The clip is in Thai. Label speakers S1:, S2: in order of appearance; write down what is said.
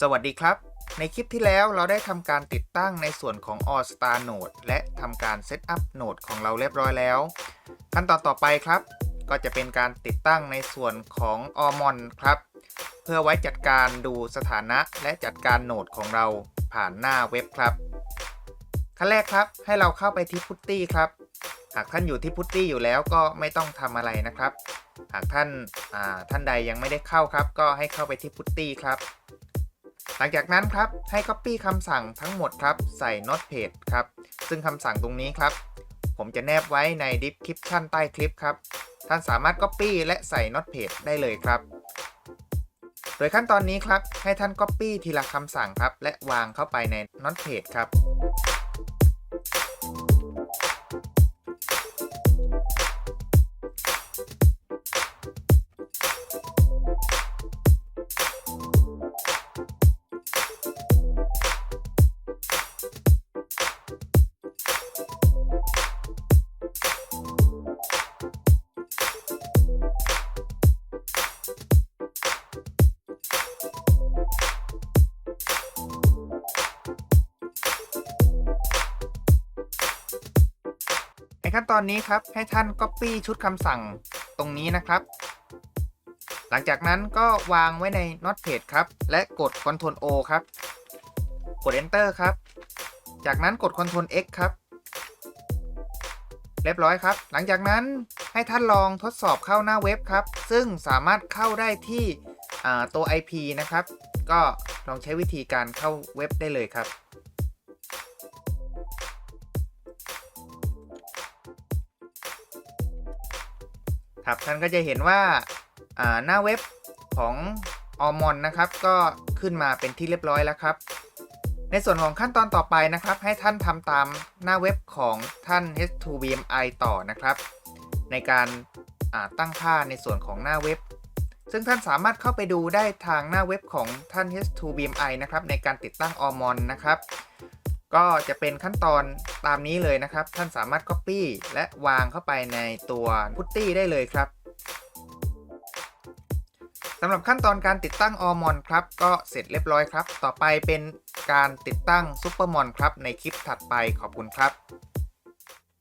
S1: สวัสดีครับ ในคลิปที่แล้วเราได้ทำการติดตั้งในส่วนของ All Star Node และทำการเซตอัพโนดของเราเรียบร้อยแล้ว ขั้นตอนต่อไปครับ ก็จะเป็นการติดตั้งในส่วนของ a l m o n ครับ เพื่อไว้จัดการดูสถานะและจัดการโนดของเราผ่านหน้าเว็บครับ ขั้นแรกครับให้เราเข้าไปที่พุตตี้ครับ หากท่านอยู่ที่พุตตี้อยู่แล้วก็ไม่ต้องทำอะไรนะครับ หากท่านท่านใดยังไม่ได้เข้าครับ ก็ให้เข้าไปที่พุตตี้ครับ หลังจากนั้นครับให้ Copy คำสั่งทั้งหมดครับใส่ Notepad ครับ ซึ่งคำสั่งตรงนี้ครับ ผมจะแนบไว้ใน Description ใต้คลิปครับ ท่านสามารถ Copy และใส่ Notepad ได้เลยครับ โดยขั้นตอนนี้ครับ ให้ท่าน Copy ทีละคำสั่งครับ และวางเข้าไปใน Notepad ครับ ขั้นตอนนี้ครับให้ท่าน Copy ชุดคำสั่งตรงนี้นะครับ หลังจากนั้นก็วางไว้ใน Notepad ครับ และกด Ctrl O ครับ กด Enter ครับ จากนั้นกด Ctrl X ครับ เรียบร้อยครับ หลังจากนั้นให้ท่านลองทดสอบเข้าหน้าเว็บครับ ซึ่งสามารถเข้าได้ที่ตัว IP นะครับ ก็ลองใช้วิธีการเข้าเว็บได้เลยครับ ครับท่านก็จะเห็นว่าหน้าเว็บของออมอนนะครับก็ขึ้นมาเป็นที่เรียบร้อยแล้วครับ ในส่วนของขั้นตอนต่อไปนะครับ ให้ท่านทำตามหน้าเว็บของท่าน H2VMI ต่อนะครับ ในการาตั้งค่าในส่วนของหน้าเว็บ ซึ่งท่านสามารถเข้าไปดูได้ทางหน้าเว็บของท่าน H2VMI นะครับในการติดตั้งออมอนนะครับ ก็จะเป็นขั้นตอนตามนี้เลยนะครับ ท่านสามารถ Copy และวางเข้าไปในตัวพุตตี้ได้เลยครับสำหรับขั้นตอนการติดตั้งออมอนครับ ก็เสร็จเรียบร้อยครับ ต่อไปเป็นการติดตั้งซูเปอร์มอนครับ ในคลิปถัดไปขอบคุณครับ